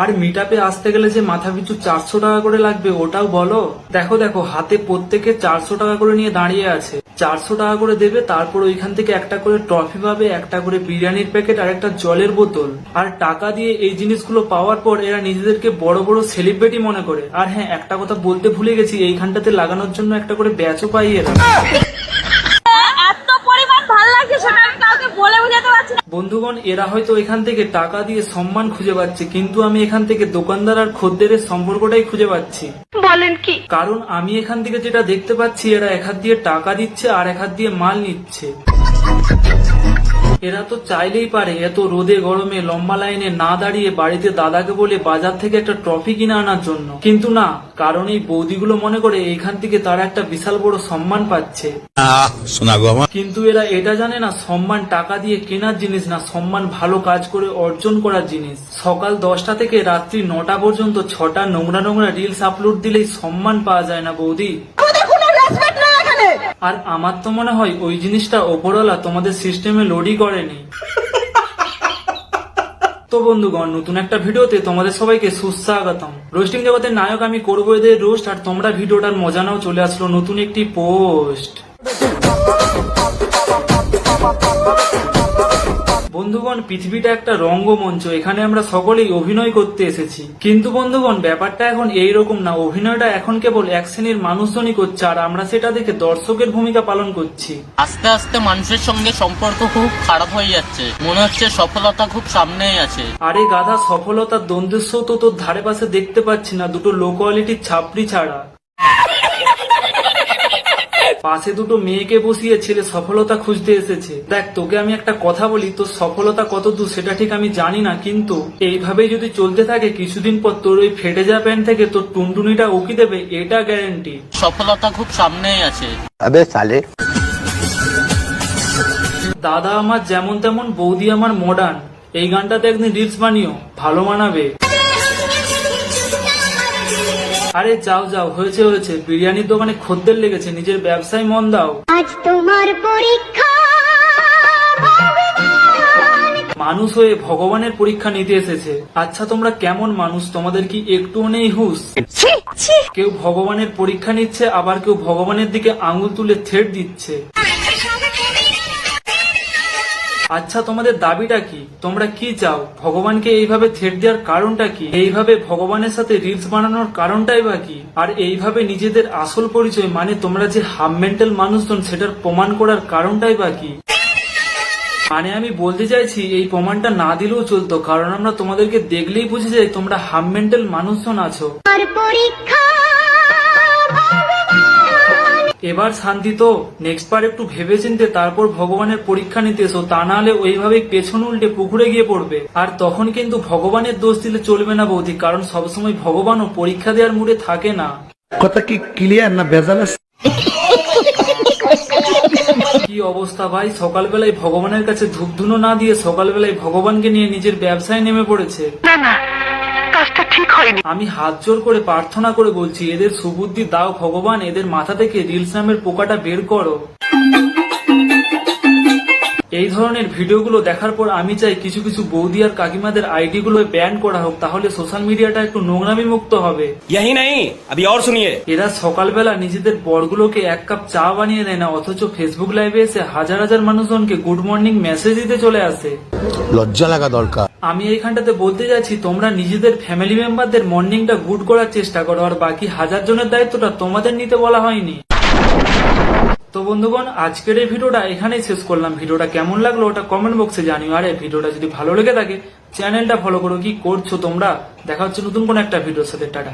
আর মিটাপে আসতে গেলে যে মাথা পিছু চারশো টাকা করে লাগবে, ওটাও বলো? দেখো দেখো, হাতে প্রত্যেকে চারশো টাকা করে নিয়ে দাঁড়িয়ে আছে। চারশো টাকা করে দেবে, তারপর ওইখান থেকে একটা করে ট্রফি পাবে, একটা করে বিরিয়ানির প্যাকেট আর একটা জলের বোতল। আর টাকা দিয়ে এই জিনিসগুলো পাওয়ার পর এরা নিজেদেরকে বড় বড় সেলিব্রিটি মনে করে। আর হ্যাঁ একটা কথা বলতে ভুলে গেছি, এইখানটাতে লাগানোর জন্য একটা করে ব্যাচও পাই এরা এত পরিমাণ ভালো লাগছে সেটা আমি কাউকে বলে বোঝাতে পারছি না বন্ধুগণ এরা হয়তো এখান থেকে টাকা দিয়ে সম্মান খুঁজে পাচ্ছে কিন্তু আমি এখান থেকে দোকানদার আর খদ্দেরের সম্পর্কটাই খুঁজে পাচ্ছি। বলেন কি? কারণ আমি এখান থেকে যেটা দেখতে পাচ্ছি এরা এক হাত দিয়ে টাকা দিচ্ছে আর এক হাত দিয়ে মাল নিচ্ছে। এরা তো চাইলেই পারে এত রোদে গরমে লম্বা লাইনে না দাঁড়িয়ে বাড়িতে দাদাকে বলে বাজার থেকে একটা ট্রফি কিনে আনার জন্য। কিন্তু না কারণ এই বৌদিগুলো মনে করে এখান থেকে তারা একটা বিশাল বড় সম্মান পাচ্ছে। কিন্তু এরা এটা জানে না সম্মান টাকা দিয়ে কেনার জিনিস না সম্মান ভালো কাজ করে অর্জন করার জিনিস। সকাল দশটা থেকে রাত্রি নটা পর্যন্ত ছটা নোংরা নোংরা রিলস আপলোড দিলেই সম্মান পাওয়া যায় না বৌদি আমাদের কোনো রেসপেক্ট না এখানে আর আমার তো মনে হয় ওই জিনিসটা ওপরওয়ালা তোমাদের সিস্টেমে লোডই করেনি। তো বন্ধুগণ, নতুন একটা ভিডিওতে তোমাদের সবাইকে সুস্বাগতম। রোস্টিং জগতের নায়ক আমি করব এদের রোস্ট, আর তোমরা ভিডিওটার মজা নাও, চলে আসলো নতুন একটি পোস্ট বন্ধুগণ পৃথিবীটা একটা রঙ্গমঞ্চ এখানে আমরা সকলেই অভিনয় করতে এসেছি। কিন্তু বন্ধুগণ ব্যাপারটা এখন এই রকম না অভিনয়টা এখন কেবল এক শ্রেণির মানুষজনই করছে আর আমরা সেটা দেখে দর্শকের ভূমিকা পালন করছি। আস্তে আস্তে মানুষের সঙ্গে সম্পর্ক খুব খারাপ হয়ে যাচ্ছে। মনে হচ্ছে সফলতা খুব সামনেই আছে। আরে গাধা সফলতার দ্বন্দ্বের তো তোর ধারে পাশে দেখতে পাচ্ছি না দুটো লো কোয়ালিটির ছাপড়ি ছাড়া। পাশে দুটো মেয়েকে বসিয়ে ছেলে সফলতা খুঁজতে এসেছে। দেখ তোকে আমি একটা কথা বলি তোর সফলতা কত দূর সেটা ঠিক আমি জানি না কিন্তু এইভাবেই যদি চলতে থাকে কিছুদিন পর তোর ওই ফেটে যাওয়া প্যান্ট থেকে তোর টুনটুনিটা উকি দেবে এটা গ্যারেন্টি সফলতা খুব সামনেই আছে। আবে সালে। দাদা আমার যেমন তেমন বৌদি আমার মডার্ন এই গানটাতে একদিন রিলস বানিও ভালো মানাবে। আরে যাও যাও হয়েছে হয়েছে। বিরিয়ানির দোকানে খদ্দের লেগেছে নিজের ব্যবসায় মন দাও। আজ তোমার পরীক্ষা মানুষ হয়ে ভগবানের পরীক্ষা নিতে এসেছে। আচ্ছা তোমরা কেমন মানুষ? তোমাদের কি একটু নেই হুস কেউ ভগবানের পরীক্ষা নিচ্ছে আবার কেউ ভগবানের দিকে আঙুল তুলে থেট দিচ্ছে। আচ্ছা তোমাদের দাবিটা কি? তোমরা কি চাও? ভগবানকে এইভাবে থেট দেওয়ার কারণটা কি? এইভাবে ভগবানের সাথে রিলস বানানোর কারণটাই বা কি? আর এইভাবে নিজেদের আসল পরিচয় মানে তোমরা যে হাফ মেন্টাল মানুষজন, সেটার প্রমাণ করার কারণটাই বা কি? মানে আমি বলতে চাইছি, এই প্রমাণটা না দিলেও চলতো, কারণ আমরা তোমাদেরকে দেখলেই বুঝে যাই তোমরা হাফ মেন্টাল মানুষজন আছো। পরীক্ষা এবার শান্তি তো নেক্সট বার একটু ভেবে চিনতে তারপর ভগবানের পরীক্ষা নিতে এসো তা না হলে ওইভাবেই পেছন উল্টে পুকুরে গিয়ে পড়বে। আর তখন কিন্তু ভগবানের দোষ দিলে চলবে না বৌদি কারণ সবসময় ভগবানও পরীক্ষা দেওয়ার মুডে থাকে না। কথা কি ক্লিয়ার না আছে? কি অবস্থা ভাই? সকালবেলায় ভগবানের কাছে ধূপ ধূপধুনো না দিয়ে সকালবেলায় ভগবানকে নিয়ে নিজের ব্যবসায় নেমে পড়েছে। আমি হাত জোর করে প্রার্থনা করে বলছি, এদের সুবুদ্ধি দাও, ভগবান, এদের মাথা থেকে রিলস নামের পোকাটা বের করো। এই ধরনের ভিডিওগুলো দেখার পর আমি চাই কিছু কিছু বৌদি আর কাকিমাদের আইডি গুলো ব্যান করা হোক তাহলে সোশ্যাল মিডিয়াটা একটু নোংরামি মুক্ত হবে यही नहीं अभी और सुनिए এরা সকালবেলা নিজেদের বরগুলোকে এক কাপ চা বানিয়ে দেয় না অথচ ফেসবুক লাইভে এসে হাজার হাজার মানুষজনকে গুড মর্নিং মেসেজ দিতে চলে আসে লজ্জা লাগা দরকার আমি এইখানটাতে বলতে যাচ্ছি তোমরা নিজেদের ফ্যামিলি মেম্বারদের মর্নিংটা গুড করার চেষ্টা করো আর বাকি হাজার জনের দায়িত্বটা তোমাদের নিতে বলা হয়নি তো বন্ধুগণ, আজকের এই ভিডিওটা এখানেই শেষ করলাম। ভিডিওটা কেমন লাগল ওটা কমেন্ট বক্সে জানিও। আরে ভিডিওটা যদি ভালো লেগে থাকে চ্যানেলটা ফলো করো। কি করছ তোমরা? দেখা হচ্ছে নতুন কোন একটা ভিডিওর সাথে। টাটা।